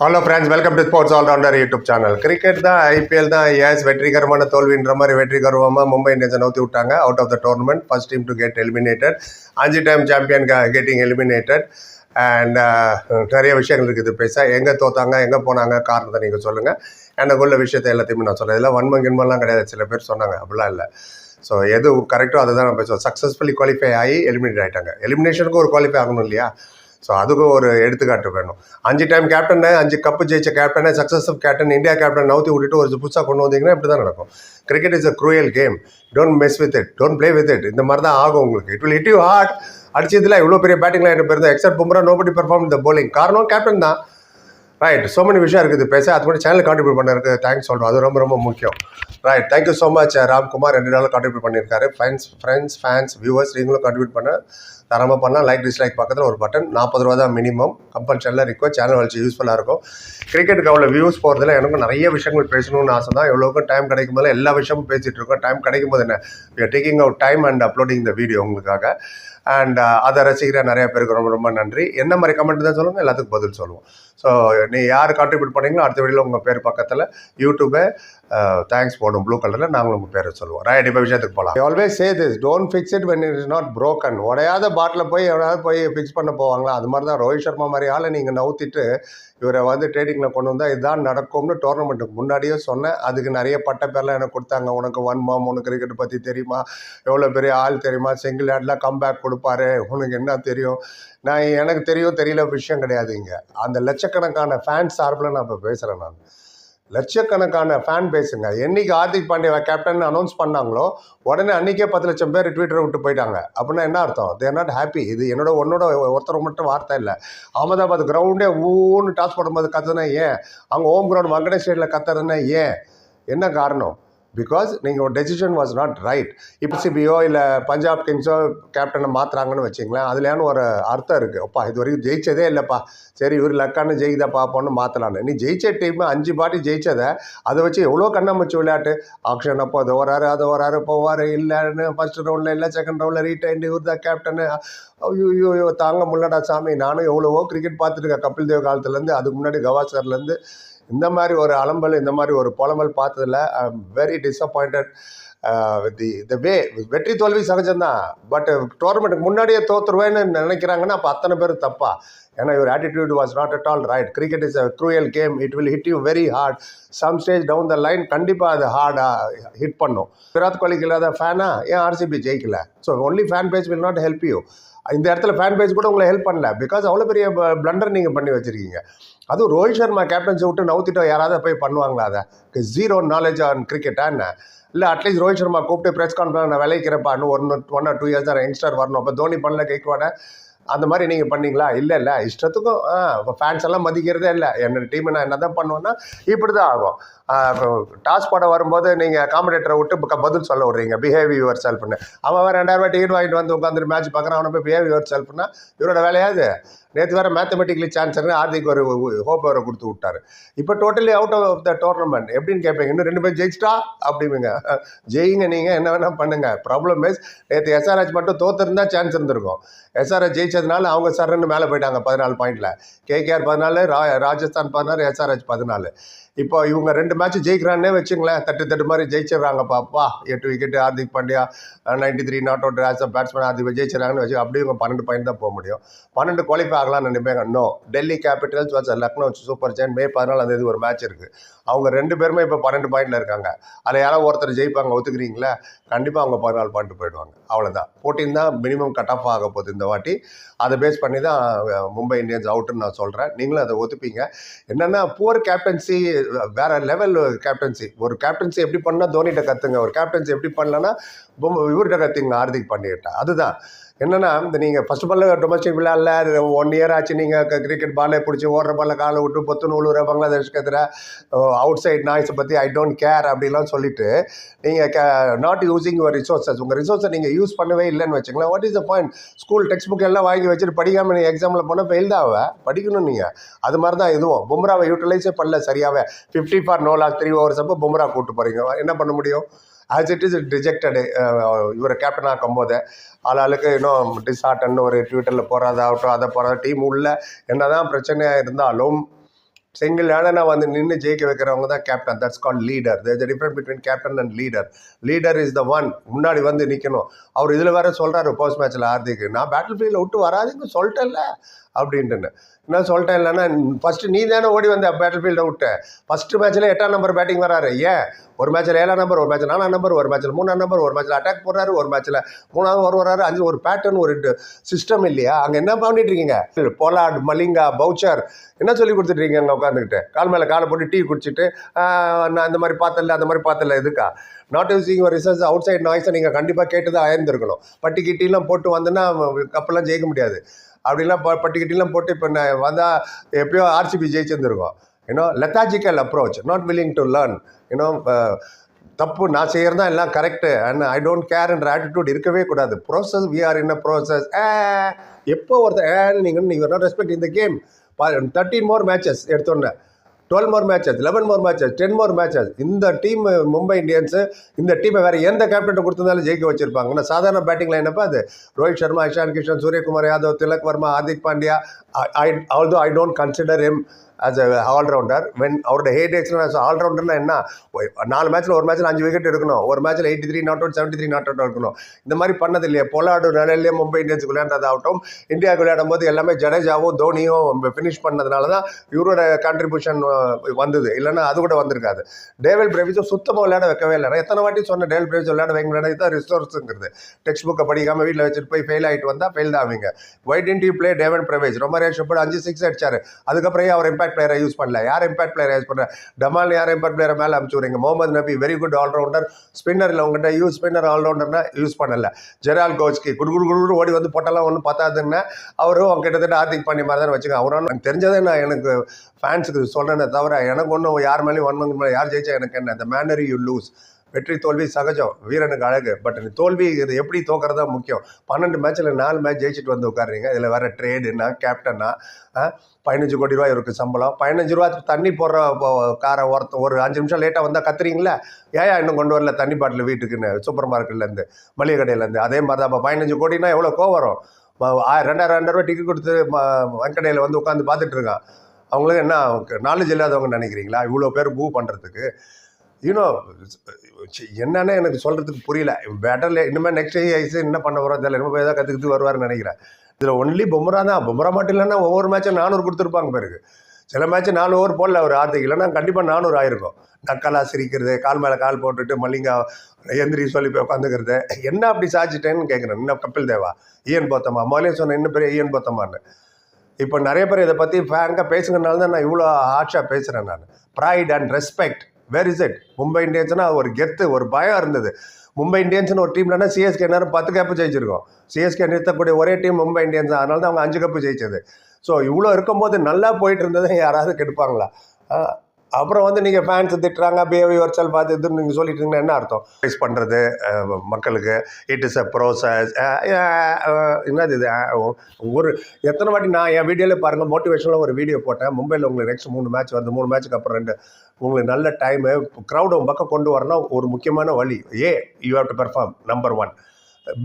Hello friends welcome to sports allrounder YouTube channel cricket தான் IPL தான் எஸ் வெற்றிகரமான தோல்வின்ற மாதிரி வெற்றிகரமாக மும்பை இந்தியன்ஸை நோத்தி விட்டாங்க. Out of the tournament first team to get eliminated அஞ்சு time champion getting eliminated and நிறைய விஷயங்கள் இருக்குது. பேச எங்கே தோத்தாங்க எங்கே போனாங்க காரணத்தை நீங்கள் சொல்லுங்கள் எனக்குள்ள விஷயத்தை எல்லாத்தையுமே நான் சொல்கிறேன் இதெல்லாம் வன்மம் கின்மம்லாம் கிடையாது. சில பேர் சொன்னாங்க. அப்படிலாம் இல்லை. ஸோ எது கரெக்டோ அதை தான் நான் பேசுவோம் சக்ஸஸ்ஃபுல்லி குவாலிஃபை ஆகி எலிமினேட் ஆகிட்டாங்க எலிமினேஷனுக்கு ஒரு குவாலிஃபை ஆகணும் இல்லையா? ஸோ அதுக்கும் ஒரு எடுத்துக்காட்டு வேணும். அஞ்சு டைம் கேப்டனை அஞ்சு கப்பு ஜெயிச்ச கேப்டனை சக்ஸஸ்ஃபுல் கேப்டன் இந்தியா கேப்டன் நவுத்தி விட்டுட்டு ஒரு புதுசாக கொண்டு வந்தீங்கன்னா இப்படி தான் நடக்கும். Cricket is a cruel game don't mess with it don't play with it இந்த மாதிரி தான் ஆகும் உங்களுக்கு. It will it you hard அடிச்சதுல இவ்வளோ பெரிய பேட்டிங்லாம் என்ன பேர் எக்ஸப்ட் பும்ரா நோபடி பெர்ஃபார்ம் இந்த போலிங் காரணம் கேப்டன் தான். ரைட் ஸோ மெனி விஷயம் இருக்குது. பேச அது மட்டும் சேனல் கான்ட்ரிபியூட் பண்ணருக்கு தேங்க்ஸ் சொல்கிறோம் அது ரொம்ப ரொம்ப முக்கியம். Right thank you so much Ramkumar ரெண்டு நாள் கான்ட்ரிபியூட் பண்ணியிருக்காரு. ஃப்ரெண்ட்ஸ் ஃப்ரெண்ட்ஸ் ஃபேன்ஸ் வியூவர்ஸ் நீங்களும் கான்ட்ரிபியூட் பண்ண தரமாக பண்ணால் லைக் டிஸ்லைக் பக்கத்தில் ஒரு பட்டன் நாற்பது ரூபா தான் மினிமம் கம்பல்சரியில் இருக்கும் சேனல் வச்சு யூஸ்ஃபுல்லாக இருக்கும். கிரிக்கெட்டுக்கு அவ்வளோ வியூஸ் போகிறதுல எனக்கும் நிறைய விஷயங்கள் பேசணும்னு ஆசை தான். எவ்வளோக்கும் டைம் கிடைக்கும் போது எல்லா விஷயமும் பேசிகிட்டு இருக்கோம். டைம் கிடைக்கும் போது என்ன? Taking out time and uploading இந்த வீடியோ உங்களுக்காக. அண்ட் uh, அதை ரசிக்கிற நிறைய பேருக்கு ரொம்ப ரொம்ப நன்றி. என்ன மாதிரி கமெண்ட் தான் சொல்லுங்கள் எல்லாத்துக்கும் பதில் சொல்லுவோம். ஸோ நீ யார் கான்ட்ரிபியூட் பண்ணீங்களோ அடுத்த வீடியோவில் உங்கள் பேர் பக்கத்தில் யூடியூபை தேங்க்ஸ் போடும். ப்ளூ கலரில் நாங்களும் உங்கள் பேரை சொல்லுவோம். ரைட் இப்போ விஷயத்துக்கு போகலாம் always say this don't fix it when it is not broken உடையாத bottle போய் எவனாவது போய் ஃபிக்ஸ் பண்ண போவாங்களா? அது மாதிரி தான் ரோஹித் சர்மா மாதிரி ஆளை நீங்கள் நவுத்திட்டு இவரை வந்து ட்ரேடிங்கில் கொண்டு வந்தால் இதுதான் நடக்கும்னு டோர்னமெண்ட்டுக்கு முன்னாடியே சொன்னேன் அதுக்கு நிறைய பட்ட பேர்லாம் எனக்கு கொடுத்தாங்க. உனக்கு ஒன் மாம் உனக்கு கிரிக்கெட் பற்றி தெரியுமா? எவ்வளோ பெரிய ஆள் தெரியுமா? சிங்கிள் ஹேட்லாம் கம்பேக் கொடுப்பாரு. உனக்கு என்ன தெரியும்? நான் எனக்கு தெரியும் தெரியல விஷயம் கிடையாது இங்கே. அந்த லட்சக்கணக்கான ஃபேன்ஸ் சார்பில் நான் இப்போ பேசுகிறேன் நான். லட்சக்கணக்கான ஃபேன் பேசுங்க என்னைக்கு ஹார்திக் பாண்டியா கேப்டன் அனௌன்ஸ் பண்ணாங்களோ உடனே அன்றைக்கே பத்து லட்சம் பேர் ட்விட்டரை விட்டு போயிட்டாங்க. அப்படின்னா என்ன அர்த்தம்? தேர் நாட் ஹாப்பி இது என்னோட உன்னோட ஒருத்தர் மட்டும் வார்த்தை இல்லை. அகமதாபாத் கிரவுண்டே ஊன்னு டாஸ் போடும்போது கத்துனா ஏன்? அங்கே ஹோம் கிரவுண்ட் மங்கடே ஸ்டேட்டில் கத்துறதுன்னா ஏன்? என்ன காரணம்? பிகாஸ் நீங்கள் ஒரு டெசிஷன் வாஸ் நாட் ரைட் இப்போ சிபியோ இல்லை பஞ்சாப் கிங்ஸோ கேப்டனை மாற்றுறாங்கன்னு வச்சிங்களேன் அதுலேயான ஒரு அர்த்தம் இருக்குது அப்பா இது வரைக்கும் ஜெயிச்சதே இல்லைப்பா. சரி இவர் லக்கான்னு ஜெயிக்கதா பார்ப்போன்னு மாற்றலான்னு நீ ஜெயிச்ச டீம் அஞ்சு பாட்டி ஜெயிச்சதை அதை வச்சு எவ்வளோ கண்ணாமூச்சி விளையாட்டு? ஆக்ஷன் அப்போ அது வராரு அது வராரு போவார் இல்லைன்னு ஃபர்ஸ்ட் ரவுண்டில் இல்லை செகண்ட் ரவுண்டில் ரீடைன் இவர் தான் கேப்டனு ஐயோ ஐயோ தாங்க முல்லடா சாமி. நானும் எவ்வளவோ கிரிக்கெட் பார்த்துருக்கேன் கபில் தேவ் காலத்துலேருந்து அதுக்கு முன்னாடி கவாஸ்கர்லேருந்து இந்த மாதிரி ஒரு அலம்பல் இந்த மாதிரி ஒரு புலம்பல் பார்த்ததில் I am very disappointed the the way வெற்றி தோல்வி சகஜம்தான். பட் டோர்னமெண்ட்டுக்கு முன்னாடியே தோற்றுருவேன்னு நினைக்கிறாங்கன்னா அப்போ அத்தனை பேர் தப்பா? ஏன்னா இவர் attitude was not at all right cricket is a cruel game it will hit you very hard some stage down the line கண்டிப்பாக அது ஹார்டாக ஹிட் பண்ணும். விராட் கோலிக்கு இல்லாத ஃபேனா ஏன் RCB ஜெயிக்கல? So only fan page will not help you இந்த இடத்துல fan page கூட உங்களை ஹெல்ப் பண்ணல. பிகாஸ் அவ்வளோ பெரிய பிளண்டர் நீங்கள் பண்ணி வச்சுருக்கீங்க. அதுவும் ரோஹித் சர்மா கேப்டன்ஸை விட்டு நவுத்திட்டோம் யாராவது போய் பண்ணுவாங்களா அதை? ஜீரோ நாலேஜ் ஆன் கிரிக்கெட்டா என்ன? இல்லை அட்லீஸ்ட் ரோஹித் சர்மா கூப்பிட்டு ப்ரெஸ் கான்ஃபரன்ஸ் நான் விளைக்கிறப்பான்னு one one or two years தான் யங்ஸ்டர் வரணும். அப்போ தோனி பண்ணல கேட்குவாட அந்த மாதிரி நீங்கள் பண்ணீங்களா? இல்லை இல்லை. இஷ்டத்துக்கும் இப்போ ஃபேன்ஸ் எல்லாம் மதிக்கிறதே இல்லை. என்னோட டீமை நான் என்ன தான் பண்ணுவேன்னா இப்படி தான் ஆகும் டாஸ் போட வரும்போது நீங்கள் காம்படேட்டரை விட்டு பதில் சொல்ல விட்றீங்க. பிஹேவ் யுவர் செல்ஃப்னு அவன் வேறு ரெண்டாயிரம் டிக்கெட் வாங்கிட்டு வந்து உட்காந்துட்டு மேட்ச் பார்க்குறான். அவனை போய் பிஹேவ் யுவர் செல்ஃப்னா இவரோட வேலையாது நேற்று வேறு மேத்தமெட்டிக்கலி சான்சர்னு ஆர்த்திக்கு ஒரு ஹோப் வேறு கொடுத்து விட்டாரு. இப்போ totally out of the tournament எப்படின்னு கேட்பீங்க? இன்னும் ரெண்டு பேர் ஜெயிச்சிட்டா? அப்படிங்க ஜெயிங்க நீங்கள் என்ன வேணால் பண்ணுங்கள் ப்ராப்ளம் இஸ் நேற்று எஸ்ஆர்ஹெச் மட்டும் தோத்துருந்தா சான்ஸ் இருந்திருக்கும். எஸ்ஆர்ஹெச் ஜெயிச்சதுனால அவங்க சரன்னு மேலே போயிட்டாங்க பதினாலு பாயிண்டில் கேகேஆர் பதினாலு ரா ராஜஸ்தான் பதினாறு எஸ்ஆர்ஹெச் பதினாலு. இப்போ இவங்க ரெண்டு மேட்ச் ஜெயிக்கிறான்னே வச்சுங்களேன். தட்டு தட்டு மாதிரி ஜெயிச்சிடுறாங்கப்பா அப்பா எட்டு wicket Hardik Pandya ninety three not out as a batsman Hardik ஜெயிச்சிடறாங்கன்னு வச்சு அப்படியே இவங்க பன்னெண்டு பாயிண்ட் தான் போக முடியும். பன்னெண்டு குவாலிஃபை ஆகலாம்னு நினைப்பாங்க. No Delhi Capitals was Lucknow Super Giants May பதினாலாம் தேதி ஒரு மேட்ச் இருக்குது அவங்க ரெண்டு பேருமே இப்போ பன்னெண்டு பாயிண்டில் இருக்காங்க. அதில் யாராவது ஒருத்தர் ஜெயிப்பாங்க. ஒத்துக்கிறீங்களா? கண்டிப்பாக அவங்க பதினாலு பாயிண்ட் போயிடுவாங்க. அவ்வளோதான் ஃபோர்டீன் தான் மினிமம் கட் ஆஃப் ஆக போகுது இந்த வாட்டி. அதை பேஸ் பண்ணி தான் மும்பை இந்தியன்ஸ் அவுட்டுன்னு நான் சொல்கிறேன் நீங்களும் அதை ஒத்துப்பீங்க. என்னென்னா புவர் கேப்டன்சி வேற லெவல் கேப்டன்சி ஒரு கேப்டன்சி எப்படி பண்ணால் தோனிகிட்ட கற்றுங்க ஒரு கேப்டன்சி எப்படி பண்ணலன்னா பொம்மை இவர்கிட்ட கற்றுங்க ஹார்திக் பாண்டியர்கிட்ட. அதுதான். என்னென்னா இந்த நீங்கள் ஃபஸ்ட் பால்ல டொமஸ்டிக் விளையாடல ஒன் இயர் ஆச்சு நீங்கள் கிரிக்கெட் பாலே பிடிச்சி ஓடுற பால்ல காலை விட்டு பொத்து நூலுற பங்களாதேஷ்க்கு எதிராக அவுட் சைட் நாய்ஸை பற்றி ஐ டோன்ட் கேர் அப்படிலாம் சொல்லிட்டு நீங்கள் கே நாட் யூஸிங் யுவர் ரிசோர்ஸஸ் உங்கள் ரிசோர்ஸை நீங்கள் யூஸ் பண்ணவே இல்லைன்னு வச்சுங்களேன் what is the point school text book எல்லாம் வாங்கி வச்சுட்டு படிக்காமல் நீங்கள் எக்ஸாமில் போனால் ஃபெயில் தான் ஆவ? படிக்கணும் நீங்கள் அது மாதிரி தான் இதுவும். பும்ராவை யூட்டிலைஸே பண்ணல சரியாகவே fifty for no lock three overs அப்போ பும்ரா கூப்பிட்டு போகிறீங்க என்ன பண்ண முடியும்? ஆஸ் இட் இஸ் ரிஜெக்டடு இவரை கேப்டன் ஆக்கும்போது ஆள் ஆளாளுக்கு இன்னும் டிஸ்ஹார்ட்டன் ஒரு ட்விட்டரில் போகிறதாகட்டும் அதை போகிறதா டீம் உள்ள என்ன தான் பிரச்சனையாக இருந்தாலும் சிங்கிள் ஹேண்டனாக வந்து நின்று ஜெயிக்க வைக்கிறவங்க தான் captain that's call leader there is different between captain and leader leader is the one முன்னாடி வந்து நிற்கணும் அவர் இதில் வேற சொல்கிறாரு போஸ்ட் மேட்ச்சில் ஹார்திக் நான் பேட்டில் ஃபீல்டில் விட்டு வராதுன்னு சொல்லிட்டேன்ல. அப்படின்ட்டுன்னு என்ன சொல்லிட்டேன் இல்லைன்னா ஃபஸ்ட்டு நீ தானே ஓடி வந்த பேட்டில் ஃபீல்டை விட்ட ஃபஸ்ட்டு மேட்ச்சில் எட்டாம் நம்பர் பேட்டிங் வராரு. ஏன்? ஒரு மேட்ச்சில் ஏழாம் நம்பர் ஒரு மேட்ச்சில் நாலாம் நம்பர் ஒரு மேட்ச்சில் மூணாம் நம்பர் ஒரு மேட்ச்சில் அட்டாக் போடுறாரு ஒரு மேட்ச்சில் மூணாவது ஒரு வராரு. அஞ்சு ஒரு பேட்டர்ன் ஒரு சிஸ்டம் இல்லையா? அங்கே என்ன பண்ணிட்டு இருக்கீங்க? பொலாட் மலிங்கா பவுச்சர் என்ன சொல்லி கொடுத்துட்ருக்கீங்க அங்கே உட்காந்துக்கிட்டு கால் மேலே காலை போட்டு டீ குடிச்சிட்டு நான் இந்த மாதிரி பார்த்தல அந்த மாதிரி பார்த்தல எதுக்கா? நாட் யூசிங் ஒரு ரிசர்ச் அவுட் சைட் நாய்ஸை நீங்கள் கண்டிப்பாக கேட்டு தான் அயர்ந்துருக்கணும். பட்டி கிட்டிலாம் போட்டு வந்தேன்னா கப்பெல்லாம் ஜெயிக்க முடியாது. அப்படிலாம் ப போட்டு இப்போ நான் வந்தால் எப்பயோ RCB ஜெயிச்சிருந்துருக்கோம். You know lethargical approach not willing to learn you know தப்பு நான் செய்கிறது தான் எல்லாம் கரெக்டு அண்ட் ஐ டோன்ட் கேர்ன்ற ஆட்டிடியூட் இருக்கவே கூடாது. Process we are in a process எப்போ ஒருத்தர் ஏன் நீங்கள் நீங்கள் நாட் ரெஸ்பெக்ட் இந்த கேம் தேர்ட்டின் மோர் மேட்சஸ் எடுத்தோன்னே. Twelve more matches eleven more matches ten more matches. இந்த டீம் மும்பை இந்தியன்ஸு இந்த டீமை வேறு எந்த கேப்டன் கொடுத்திருந்தாலும் ஜெயிக்க வச்சிருப்பாங்க. ஆனால் சாதாரண பேட்டிங் லைனப்போ அது? Rohit Sharma Ishan Kishan Suryakumar Yadav Tilak Varma Hardik Pandya. I although I don't consider em as a allrounder when அவரோட ஹேட் எக்ஸ்டன் ஆல்ரவுண்டர்னா என்ன? ஒ- நாலு மேட்ச்சில் ஒரு மேட்ச்சில் அஞ்சு விக்கெட் எடுக்கணும். ஒரு மேட்ச்சில் eighty three not out seventy three not out எடுக்கணும். இந்த மாதிரி பண்ணது இல்லையா. பொலாடு நிலையிலேயே மும்பை இந்தியன்ஸ் விளையாண்டதாகட்டும் இந்தியாவுக்கு விளையாடும் போது எல்லாமே ஜடேஜாவும் தோனியும் ஃபினிஷ் பண்ணதுனால தான் இவரோட கான்ட்ரிபியூஷன் வந்தது. இல்லைன்னா அது கூட வந்திருக்காது. டேவல் பிரேவிஸும் சுத்தமாக விளையாட வைக்கவே இல்லை. எத்தனை வாட்டி சொன்ன டேவல் பிரேவிஸ் விளையாட வைங்க விளையாட தான் ரிசோர்ஸுங்கிறது டெக்ஸ்ட் புக்கை படிக்காமல் வீட்டில் வச்சுட்டு போய் ஃபெயில் ஆகிட்டு வந்தால் ஃபெயில் தான் ஆவீங்க ஒயிட் டென்ட் யூ பிளே டேவன் பிரவேஷ் ரொம்ப ரேஷ் அஞ்சு சிக்ஸ் அடிச்சாரு. அதுக்கப்புறம் அவர் இம்பாக்ட் பிளேயரை யூஸ் பண்ணல. யார் இம்பாக்ட் பிளேயரை யூஸ் பண்ணுற டமால் யார் இம்பாக்ட் பிளேயரை மேலே அனுப்பிச்சு முகமது நபி வெரி குட் ஆல்ரவுண்டர் ஸ்பின்னரில் உங்கள்கிட்ட யூஸ் ஸ்பின்னர் ஆல்ரவுண்டர்னா யூஸ் பண்ணல. ஜெரால் கோச்கி குடு குடு குடு ஓடி வந்து போட்டெல்லாம் ஒன்றும் பார்த்தாதுன்னா அவரும் கிட்டத்தட்ட ஆர்த்திக் பண்ணி மாதிரி தான் வச்சுக்கோங்க. அவரும் நான் தெரிஞ்சதே நான் எனக்கு ஃபேன்ஸுக்கு சொல்கிறேனே தவிர எனக்கு ஒன்றும் யார் மேலேயும் ஒன் மேலே யார் ஜெயிச்சா எனக்கு என்ன? அந்த மேனரி யூ லூஸ் வெற்றி தோல்வி சகஜம். வீரனுக்கு அழகு. பட் தோல்வி இது எப்படி தோக்கிறதா முக்கியம்? பன்னெண்டு மேட்ச்சில் நாலு மேட்ச் ஜெயிச்சுட்டு வந்து உட்காருறீங்க. இதில் வேறு ட்ரேடுனா கேப்டனா பதினஞ்சு கோடி ரூபாய் இவருக்கு சம்பளம். பதினஞ்சு ரூபா தண்ணி போடுற காரை ஒருத்த ஒரு அஞ்சு நிமிஷம் லேட்டாக வந்தால் கத்துறீங்களா? ஏன் இன்னும் கொண்டு வரல தண்ணி பாட்டில் வீட்டுக்குன்னு சூப்பர் மார்க்கெட்லேருந்து மளிகை கடையிலேருந்து அதே மாதிரி தான் இப்போ பதினஞ்சு கோடினா எவ்வளோ கோவம் வரும்? ரெண்டாயிரம் ரெண்டாயிரம் ரூபாய் டிக்கெட் கொடுத்து வங்கடையில் வந்து உட்காந்து பார்த்துட்டு இருக்கான். அவங்களுக்கு என்ன நாலேஜ் இல்லாதவங்க நினைக்கிறீங்களா? இவ்வளோ பேர் மூவ் பண்ணுறதுக்கு யூனோ என்னன்னு எனக்கு சொல்கிறதுக்கு புரியல. பேட்டரில் இனிமேல் நெக்ஸ்ட் ஐஸ் என்ன பண்ண போகிறோம் தெரியல. இனிமேல் ஏதாவது கற்றுக்கிட்டு வருவார்னு நினைக்கிறேன். இதில் ஒன்லி பொம்ரா தான். பொம்ரா மட்டும் இல்லைன்னா ஒவ்வொரு மேட்சும் நானூறு கொடுத்துருப்பாங்க பிறகு சில மேட்ச் நாலு ஓவர் போடல ஒரு ஆர்த்திக் இல்லைன்னா கண்டிப்பாக நானூறு ஆயிருக்கும். நக்கலா சிரிக்கிறது கால் மேலே கால் போட்டுட்டு மல்லிங்கா எந்திரி சொல்லி போய் உட்காந்துக்கிறது என்ன அப்படி சாச்சிட்டேன்னு கேட்குறேன் இன்னும் கபில் தேவா ஈயன் போத்தம்மா முதலே சொன்னேன் இன்னும் பெரிய ஈயன் போத்தமான்னு இப்போ நிறைய பேர் இதை பற்றி ஃபேங்காக பேசுங்கனால தான் நான் இவ்வளோ ஹார்ஷாக பேசுகிறேன் நான். Pride and respect where is it Mumbai இந்தியன்ஸ்னா ஒரு கெத்து ஒரு பயம் இருந்தது. மும்பை இந்தியன்ஸ்னு ஒரு டீம்லனா சிஎஸ்கே நேரம் பத்து கப்பு ஜெயிச்சிருக்கோம். சிஎஸ்கே நிறுத்தக்கூடிய ஒரே டீம் மும்பை இந்தியன்ஸ் தான். அதனால தான் அவங்க அஞ்சு கப்பு ஜெயிச்சது. ஸோ இவ்வளோ இருக்கும்போது நல்லா போயிட்டு இருந்ததை யாராவது கெடுப்பாங்களா? அப்புறம் வந்து நீங்கள் ஃபேன்ஸ் திட்டுறாங்க பிஹேவியர் செல் பார்த்து இதுன்னு நீங்கள் சொல்லிட்டு இருந்தீங்கன்னா என்ன அர்த்தம்? ஃபேஸ் பண்ணுறது மக்களுக்கு இட் இஸ் அ ப்ரோசஸ் என்னது இது? ஒரு எத்தனை வாட்டி நான் என் வீடியோவில் பாருங்கள் மோட்டிவேஷனில் ஒரு வீடியோ போட்டேன். மும்பையில் உங்களுக்கு நெக்ஸ்ட் மூணு மேட்ச் வருது மூணு மேட்ச்சுக்கு அப்புறம் ரெண்டு. உங்களுக்கு நல்ல டைமு க்ரௌட் உன் பக்கம் கொண்டு வரணும் ஒரு முக்கியமான வழி. ஏ you have to perform number one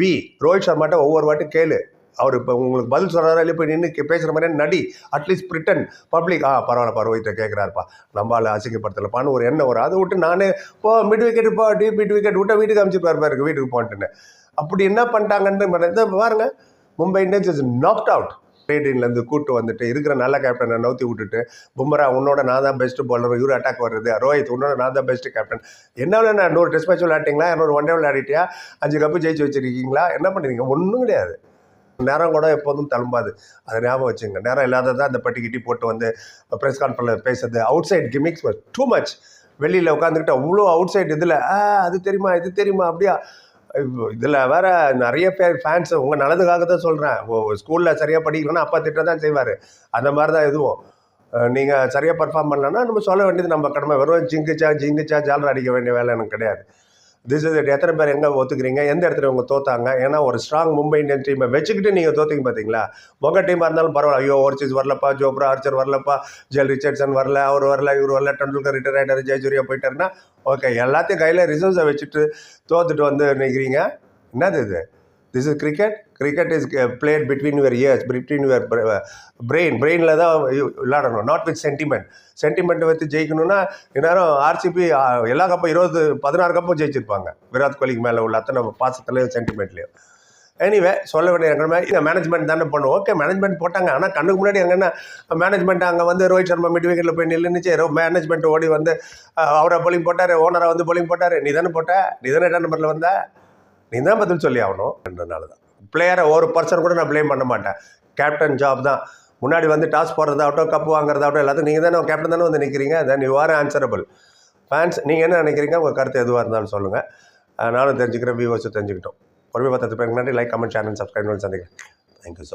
B Rohit சர்மாட்ட ஒவ்வொரு வாட்டி கேளு. அவர் இப்போ உங்களுக்கு பதில் சொல்கிறாரா இல்லை போய் நின்று பேசுகிற மாதிரியே நடி அட்லீஸ்ட் பிரிட்டன் பப்ளிக் ஆ பரவாயில்ல பரவாயில்ல கேட்குறாருப்பா நம்மளால் அசிங்கப்படுத்தலப்பான்னு ஒரு எண்ணம் வரும். அதை விட்டு நானே போ மிட் விக்கெட் போ டீப் மிட் விக்கெட் விட்டால் வீட்டுக்கு அனுப்பிச்சு இருக்கு வீட்டுக்கு போன்ட்டுன்னு. அப்படி என்ன பண்ணிட்டாங்கன்னு பாருங்கள் பாருங்க Mumbai Indians is knocked out ட்ரேடின்லேருந்து கூட்டு வந்துட்டு இருக்கிற நல்ல கேப்டனை நவுத்தி விட்டுட்டு பும்ரா உன்னோட நான் தான் பெஸ்ட் பாலர் இவர் அட்டாக் வருது ரோஹித் உன்னோட நான் தான் பெஸ்ட் கேப்டன் என்ன நான் நூறு டெஸ்ட் மேட்ச் விளையாட்டிங்களா? இன்னொரு ஒன் டே விளையாடிட்டியா? அஞ்சு கப்பு ஜெயிச்சு வச்சுருக்கீங்களா? என்ன பண்ணுறீங்க ஒன்றும் கிடையாது. நேரம் கூட எப்போதும் தழும்பாது. அதை ஞாபகம் வச்சுங்க. நேரம் இல்லாததான் அந்த பட்டி கிட்டி போட்டு வந்து ப்ரெஸ் கான்ஃபரன்ஸ் பேசுறது. Outside gimmicks too much வெளியில் உட்காந்துக்கிட்டு அவ்வளோ அவுட் சைட் இதில் ஆ அது தெரியுமா இது தெரியுமா? அப்படியா? இதில் வேறு நிறைய பேர் ஃபேன்ஸ் உங்கள் நல்லதுக்காக தான் சொல்கிறேன் ஸ்கூலில் சரியாக படிக்கலன்னா அப்பா திட்ட தான் செய்வார். அந்த மாதிரி தான் இதுவும். நீங்கள் சரியாக பர்ஃபார்ம் பண்ணலன்னா நம்ம சொல்ல வேண்டியது நம்ம கடமை. வெறும் ஜிங்குச்சா ஜிங்குச்சா ஜாலர் அடிக்க வேண்டிய வேலை எனக்கு கிடையாது. திஸ் இஸ் இட் எத்தனை பேர் எங்கே ஒத்துக்கிறீங்க? எந்த இடத்துல இவங்க தோத்தாங்க? ஏன்னா ஒரு ஸ்ட்ராங் மும்பை இந்தியன் டீமை வச்சுக்கிட்டு நீங்கள் தோத்துக்கு பார்த்தீங்களா உங்கள் டீமாக இருந்தாலும் பரவாயில்ல. ஐயோ ஓர்ச்சிஸ் வரலப்பா ஜோப்ரா ஆர்ச்சர் வரலப்பா ஜெல் ரிச்சர்ட்சன் வரல அவர் வரல இவர் வரல டெண்டுல்கர் ரிட்டர் ஆகிட்டார் ஜெயசூரியா போயிட்டாருன்னா ஓகே எல்லாத்தையும் கையில் ரிசர்வ்ஸை வச்சுட்டு தோத்துட்டு வந்து நிற்கிறீங்க என்னது இது? This is cricket cricket is played between your ears between your brain பிரெயினில் தான் விளாடணும் விளையாடணும். நாட் வித் சென்டிமெண்ட் சென்டிமெண்ட்டை வச்சு ஜெயிக்கணும்னா இந்நேரம் ஆர்சிபி எல்லா கப்பும் இருபது பதினாறு கப்பும் ஜெயிச்சிருப்பாங்க. விராட் கோலிக்கு மேலே உள்ள அத்தனை பாசத்துலேயும் சென்டிமெண்ட்லேயும் எனிவே சொல்ல வேண்டிய எங்கே இங்கே மேனேஜ்மெண்ட் தானே பண்ணுவோம் ஓகே மேனேஜ்மெண்ட் போட்டாங்க. ஆனால் கண்ணுக்கு முன்னாடி எங்கன்னா மேனேஜ்மெண்ட் அங்கே வந்து ரோஹித் சர்மா மிட் விக்கெட்டில் போய் நில்லுனுச்சு. மேனேஜ்மெண்ட் ஓடி வந்து அவரை போலிங் போட்டார் ஓனரை வந்து போலிங் போட்டார். நீ தானே போட்ட? நீ தானே இடம் நம்பரில் வந்தேன் நீ தான் பதில் சொல்லி ஆகணும் என்றனால தான் பிளேயரை ஒரு பர்சன் கூட நான் ப்ளேம் பண்ண மாட்டேன். கேப்டன் ஜாப் தான். முன்னாடி வந்து டாஸ் போடுறதாகட்டும் கப் வாங்குறதாகட்டும் எல்லாத்தையும் நீங்கள் தானே கேப்டன் தானே வந்து நிற்கிறீங்க then you are answerable fans நீங்கள் என்ன நினைக்கிறீங்க? உங்கள் கருத்து எதுவாக இருந்தாலும் சொல்லுங்கள் நானும் தெரிஞ்சுக்கிறேன் வியூவர்ஸும் தெரிஞ்சுக்கிட்டோம். பொறுமை பத்து பேருக்கு நன்றி. லைக் கமெண்ட் சேனல் சப்ஸ்கிரைப் பண்ணி சந்திக்கிறேன். Thank you so